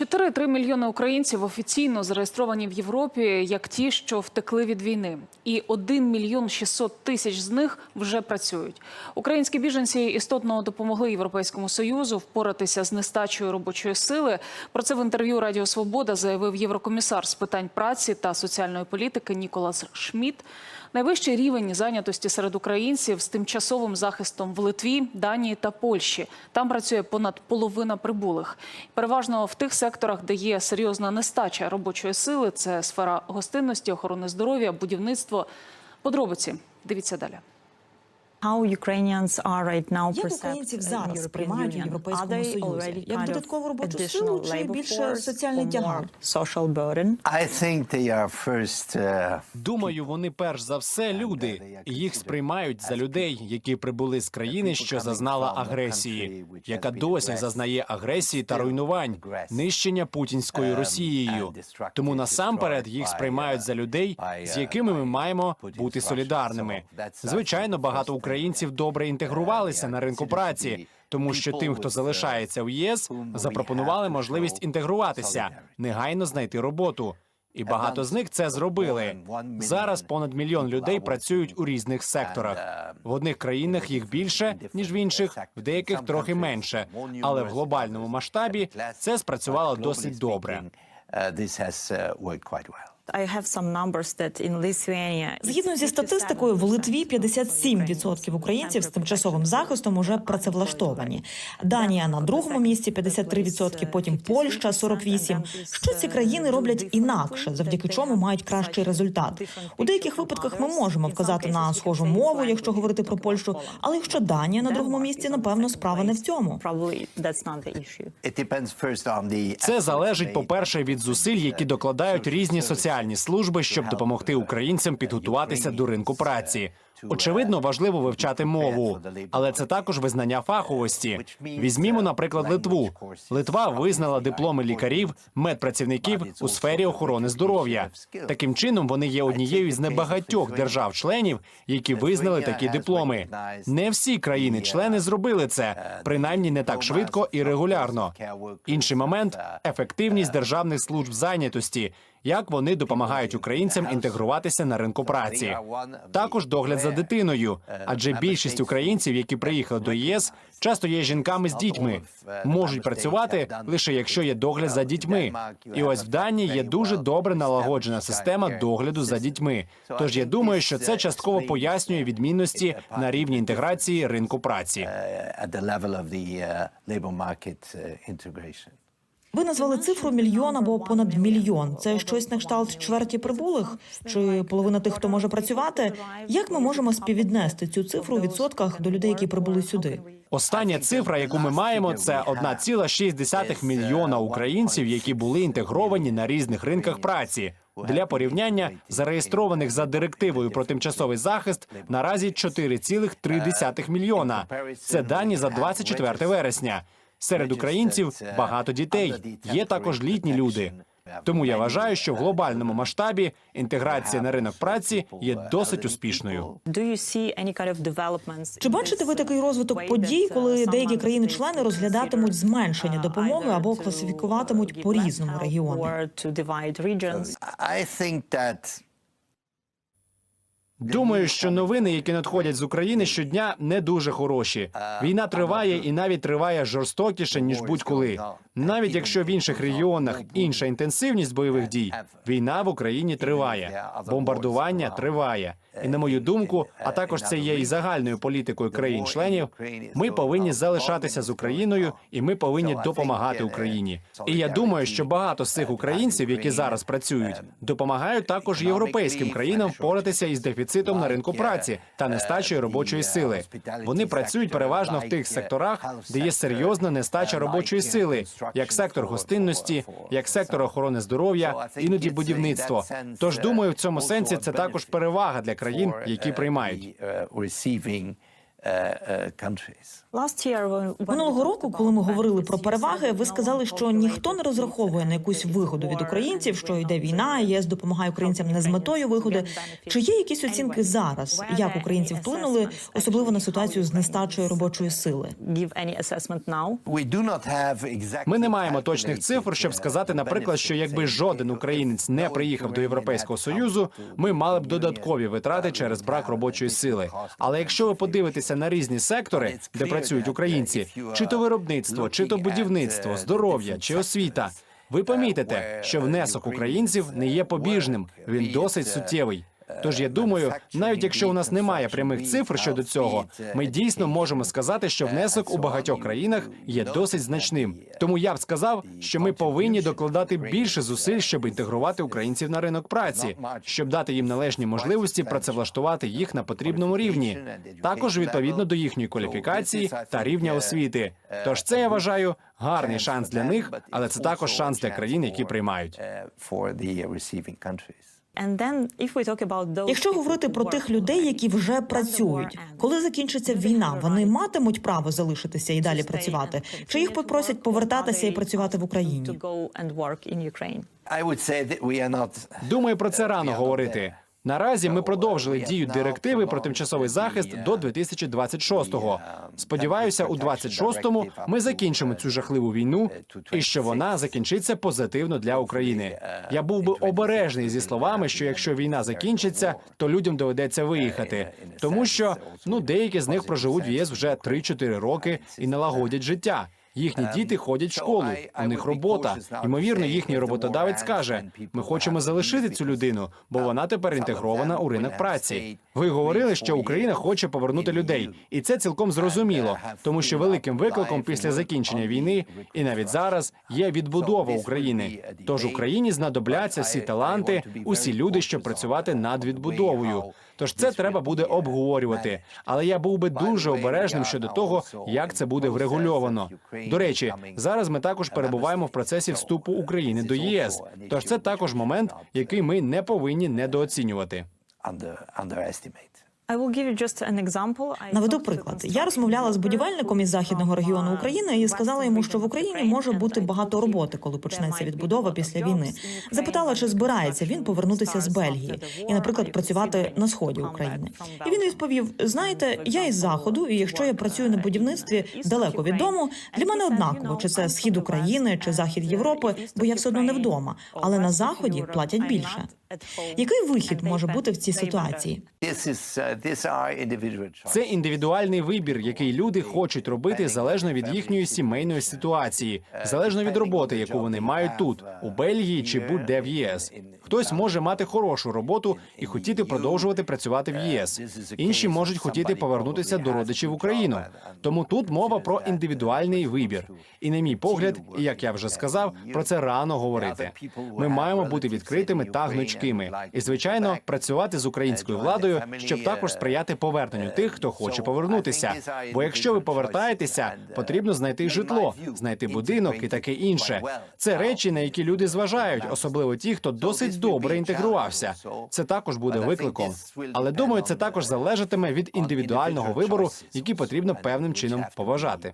4,3 мільйони українців офіційно зареєстровані в Європі як ті, що втекли від війни, і 1 мільйон 600 тисяч з них вже працюють. Українські біженці істотно допомогли Європейському союзу впоратися з нестачею робочої сили. Про це в інтерв'ю Радіо Свобода заявив єврокомісар з питань праці та соціальної політики Ніколас Шмідт. Найвищий рівень зайнятості серед українців з тимчасовим захистом в Литві, Данії та Польщі. Там працює понад половина прибулих. Переважно в тих секторах, де є серйозна нестача робочої сили. Це сфера гостинності, охорони здоров'я, будівництво. Подробиці дивіться далі. Як perceived українців in зараз сприймають у Європейському Союзі? Як додаткову робочу силу чи більше соціальний тягар? more? I think they are first. Uh, Думаю, вони перш за все люди, їх сприймають за людей, які прибули з країни, що зазнала агресії, яка досі зазнає агресії та руйнувань, нищення путінською Росією. Тому насамперед їх сприймають за людей, з якими ми маємо бути солідарними. Звичайно, багато українців добре інтегрувалися на ринку праці. Тому що тим, хто залишається в ЄС, запропонували можливість інтегруватися, негайно знайти роботу. І багато з них це зробили. Зараз понад мільйон людей працюють у різних секторах. В одних країнах їх більше ніж в інших, в деяких трохи менше. Але в глобальному масштабі це спрацювало досить добре. This has worked quite well. I have some numbers that in Lithuania Згідно зі статистикою, в Литві 57% українців з тимчасовим захистом уже працевлаштовані. Данія на другому місці 53%, потім Польща 48%. Що ці країни роблять інакше, завдяки чому мають кращий результат? У деяких випадках ми можемо вказати на схожу мову, якщо говорити про Польщу. Але якщо Данія на другому місці, напевно, справа не в цьому. Це залежить, по-перше, від зусиль, які докладають різні соціальні служби, щоб допомогти українцям підготуватися до ринку праці. Очевидно, важливо вивчати мову, але це також визнання фаховості. Візьмімо, наприклад, Литву. Литва визнала дипломи лікарів, медпрацівників у сфері охорони здоров'я. Таким чином, вони є однією з небагатьох держав-членів, які визнали такі дипломи. Не всі країни-члени зробили це, принаймні не так швидко і регулярно. Інший момент ефективність державних служб зайнятості. Як вони допомагають українцям інтегруватися на ринку праці, також догляд за дитиною, адже більшість українців, які приїхали до ЄС, часто є жінками з дітьми, можуть працювати лише якщо є догляд за дітьми. І ось в Данії є дуже добре налагоджена система догляду за дітьми. Тож я думаю, що це частково пояснює відмінності на рівні інтеграції ринку праці. Ви назвали цифру мільйон або понад мільйон. Це щось на кшталт чверті прибулих чи половина тих, хто може працювати. Як ми можемо співвіднести цю цифру у відсотках до людей, які прибули сюди? Остання цифра, яку ми маємо, це 1,6 мільйона українців, які були інтегровані на різних ринках праці. Для порівняння зареєстрованих за директивою про тимчасовий захист наразі 4,3 мільйона. Це дані за 24 вересня. Серед українців багато дітей. Є також літні люди. Тому я вважаю, що в глобальному масштабі інтеграція на ринок праці є досить успішною. Чи бачите ви такий розвиток подій, коли деякі країни-члени розглядатимуть зменшення допомоги або класифікуватимуть по різному регіону? Думаю, що новини, які надходять з України щодня, не дуже хороші. Війна триває і навіть триває жорстокіше ніж будь-коли. Навіть якщо в інших регіонах інша інтенсивність бойових дій, війна в Україні триває, бомбардування триває. І на мою думку, а також це є і загальною політикою країн-членів. Ми повинні залишатися з Україною, і ми повинні допомагати Україні. І я думаю, що багато з цих українців, які зараз працюють, допомагають також європейським країнам впоратися із дефіцитом на ринку праці та нестачею робочої сили. Вони працюють переважно в тих секторах, де є серйозна нестача робочої сили, як сектор гостинності, як сектор охорони здоров'я, іноді будівництво. Тож думаю, в цьому сенсі це також перевага для країн, які приймають. Минулого року, коли ми говорили про переваги, ви сказали, що ніхто не розраховує на якусь вигоду від українців, що йде війна, ЄС допомагає українцям не з метою вигоди. Чи є якісь оцінки зараз, як українці вплинули, особливо на ситуацію з нестачею робочої сили? Ми не маємо точних цифр, щоб сказати, наприклад, що якби жоден українець не приїхав до Європейського союзу, ми мали б додаткові витрати через брак робочої сили. Але якщо ви подивитеся на різні сектори, де працюють українці, чи то виробництво, чи то будівництво, здоров'я чи освіта, ви помітите, що внесок українців не є побіжним, він досить суттєвий. Тож я думаю, навіть якщо у нас немає прямих цифр щодо цього, ми дійсно можемо сказати, що внесок у багатьох країнах є досить значним. Тому я б сказав, що ми повинні докладати більше зусиль, щоб інтегрувати українців на ринок праці, щоб дати їм належні можливості працевлаштувати їх на потрібному рівні, також відповідно до їхньої кваліфікації та рівня освіти. Тож це я вважаю гарний шанс для них, але це також шанс для країн, які приймають. Uh, for the receiving countries. And then, if we talk about those Якщо говорити про тих людей, які вже працюють, коли закінчиться війна, вони матимуть право залишитися і далі працювати, чи їх попросять повертатися і працювати в Україні? go and work in Ukraine? I would say that we are not Думаю, про це рано говорити. Наразі ми продовжили дію директиви про тимчасовий захист до 2026-го. Сподіваюся, у 26-му ми закінчимо цю жахливу війну і що вона закінчиться позитивно для України. Я був би обережний зі словами, що якщо війна закінчиться, то людям доведеться виїхати, тому що ну деякі з них проживуть в ЄС вже 3-4 роки і налагодять життя. Їхні діти ходять в школу, у них робота. Ймовірно, їхній роботодавець каже: ми хочемо залишити цю людину, бо вона тепер інтегрована у ринок праці. Ви говорили, що Україна хоче повернути людей, і це цілком зрозуміло, тому що великим викликом після закінчення війни і навіть зараз є відбудова України. Тож Україні знадобляться всі таланти, усі люди, щоб працювати над відбудовою. Тож це треба буде обговорювати. Але я був би дуже обережним щодо того, як це буде врегульовано. До речі, зараз ми також перебуваємо в процесі вступу України до ЄС. Тож це також момент, який ми не повинні недооцінювати. Наведу приклад. Я розмовляла з будівельником із західного регіону України і сказала йому, що в Україні може бути багато роботи, коли почнеться відбудова після війни. Запитала, чи збирається він повернутися з Бельгії і, наприклад, працювати на сході України. І він відповів: знаєте, я із заходу, і якщо я працюю на будівництві далеко від дому, для мене однаково, чи це схід України, чи захід Європи, бо я все одно не вдома. Але на заході платять більше. Який вихід може бути в цій ситуації? Uh. Це індивідуальний вибір, який люди хочуть робити залежно від їхньої сімейної ситуації, залежно від роботи, яку вони мають тут, у Бельгії чи будь-де в ЄС. Хтось може мати хорошу роботу і хотіти продовжувати працювати в ЄС. Інші можуть хотіти повернутися до родичів в Україну. Тому тут мова про індивідуальний вибір. І на мій погляд, і як я вже сказав, про це рано говорити. Ми маємо бути відкритими та гнучкими, і звичайно працювати з українською владою, щоб також сприяти поверненню тих, хто хоче повернутися. Бо якщо ви повертаєтеся, потрібно знайти житло, знайти будинок і таке інше. Це речі, на які люди зважають, особливо ті, хто досить добре інтегрувався. Це також буде викликом. Але думаю, це також залежатиме від індивідуального вибору, який потрібно певним чином поважати.